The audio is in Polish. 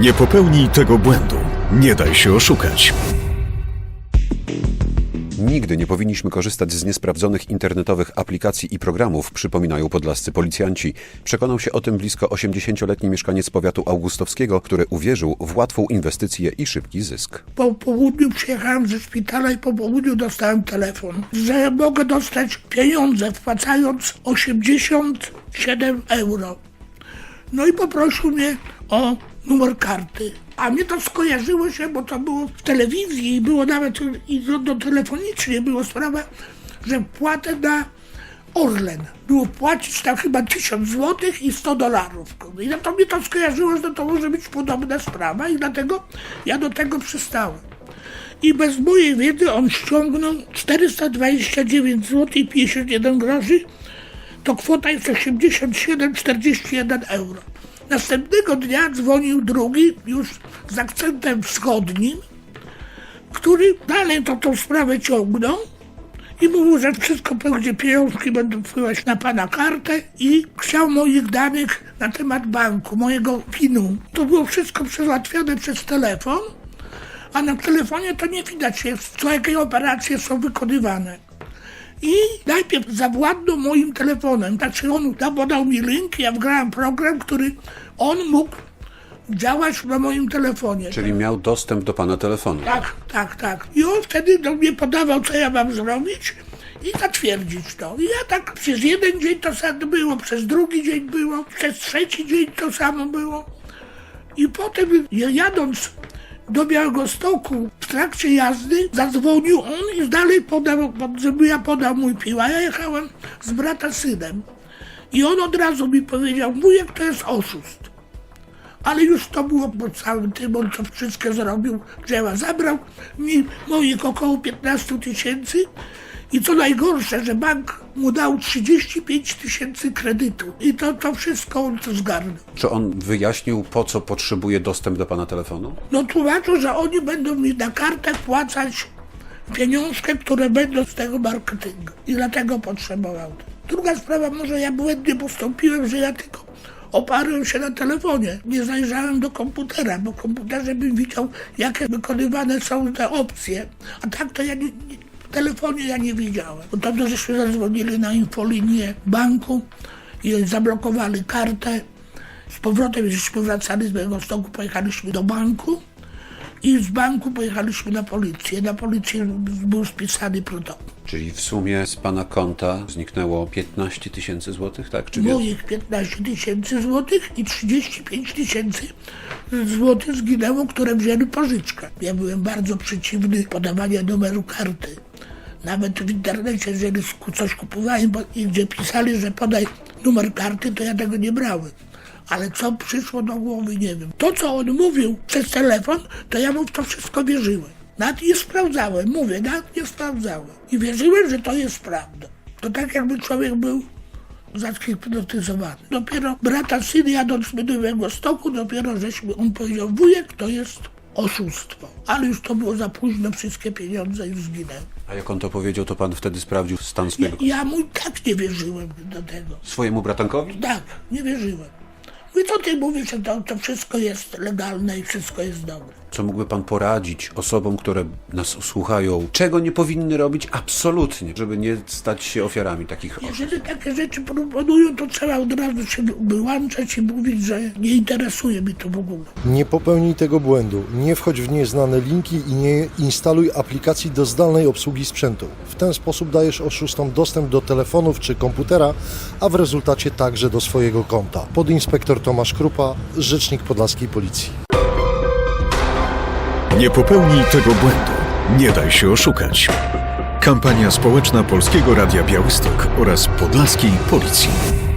Nie popełnij tego błędu. Nie daj się oszukać. Nigdy nie powinniśmy korzystać z niesprawdzonych internetowych aplikacji i programów, przypominają podlascy policjanci. Przekonał się o tym blisko 80-letni mieszkaniec powiatu augustowskiego, który uwierzył w łatwą inwestycję i szybki zysk. Po południu przyjechałem ze szpitala i po południu dostałem telefon, że mogę dostać pieniądze wpłacając 87 euro. No i poprosił mnie o numer karty. A mnie to skojarzyło się, bo to było w telewizji i było nawet i do, do telefonicznie było sprawa, że płatę na Orlen. Było płacić tam chyba 1000 złotych i 100 dolarów. I na to mnie to skojarzyło, że to może być podobna sprawa i dlatego ja do tego przystałem. I bez mojej wiedzy on ściągnął 429 zł i 51 groszy. To kwota jest 87,41 euro. Następnego dnia dzwonił drugi, już z akcentem wschodnim, który dalej to tą sprawę ciągnął i mówił, że wszystko będzie pieniążki będą wpływać na pana kartę i chciał moich danych na temat banku, mojego PIN-u. To było wszystko załatwione przez telefon, a na telefonie to nie widać jest, co jakie operacje są wykonywane. I najpierw zawładnął moim telefonem, znaczy on podał mi link, ja wgrałem program, który on mógł działać na moim telefonie. Czyli miał dostęp do pana telefonu. Tak, tak, tak. I on wtedy do mnie podawał, co ja mam zrobić i zatwierdzić to. I ja tak przez jeden dzień to samo było, przez drugi dzień było, przez trzeci dzień to samo było. I potem ja- jadąc do Białegostoku w trakcie jazdy zadzwonił on i dalej podał, żeby ja podał mój pił, a ja jechałem z brata synem. I on od razu mi powiedział, wujek to jest oszust. Ale już to było po całym tym, on to wszystko zrobił, dzieła. Zabrał mi moich około 15 tysięcy i co najgorsze, że bank mu dał 35 tysięcy kredytu. I to, to wszystko on to zgarnął. Czy on wyjaśnił, po co potrzebuje dostęp do pana telefonu? No tłumaczą, że oni będą mi na kartę płacać pieniążki, które będą z tego marketingu. I dlatego potrzebował. Druga sprawa, może ja błędnie postąpiłem, że ja tylko oparłem się na telefonie. Nie zajrzałem do komputera, bo w komputerze bym widział, jakie wykonywane są te opcje. A tak to ja nie, nie, w telefonie ja nie widziałem. Bo tam żeśmy zadzwonili na infolinię banku i zablokowali kartę. Z powrotem, żeśmy wracali z mojego stoku, pojechaliśmy do banku i z banku pojechaliśmy na policję. Na policję był spisany protokół. Czyli w sumie z pana konta zniknęło 15 tysięcy złotych, tak? Czy. Moich 15 tysięcy złotych i 35 tysięcy złotych zginęło, które wzięli pożyczkę. Ja byłem bardzo przeciwny podawania numeru karty. Nawet w internecie, jeżeli coś kupowałem bo- i gdzie pisali, że podaj numer karty, to ja tego nie brałem. Ale co przyszło do głowy, nie wiem. To, co on mówił przez telefon, to ja mu w to wszystko wierzyłem. Nawet nie sprawdzałem, mówię, nawet nie sprawdzałem. I wierzyłem, że to jest prawda. To tak jakby człowiek był zahipnotyzowany. Dopiero brata syn jadąc do jego stoku, dopiero żeśmy, on powiedział, wujek to jest oszustwo. Ale już to było za późno, wszystkie pieniądze już zginęły. A jak on to powiedział, to pan wtedy sprawdził stan Ja, swojego... ja mu tak nie wierzyłem do tego. Swojemu bratankowi? Tak, nie wierzyłem. Mówię, co ty mówisz, że to, to wszystko jest legalne i wszystko jest dobre. Co mógłby pan poradzić osobom, które nas słuchają? Czego nie powinny robić absolutnie, żeby nie stać się ofiarami takich oszustw? Jeżeli takie rzeczy proponują, to trzeba od razu się wyłączać i mówić, że nie interesuje mi to w ogóle. Nie popełnij tego błędu. Nie wchodź w nieznane linki i nie instaluj aplikacji do zdalnej obsługi sprzętu. W ten sposób dajesz oszustom dostęp do telefonów czy komputera, a w rezultacie także do swojego konta. Podinspektor Tomasz Krupa, rzecznik Podlaskiej Policji. Nie popełnij tego błędu. Nie daj się oszukać. Kampania społeczna Polskiego Radia Białystok oraz Podlaskiej Policji.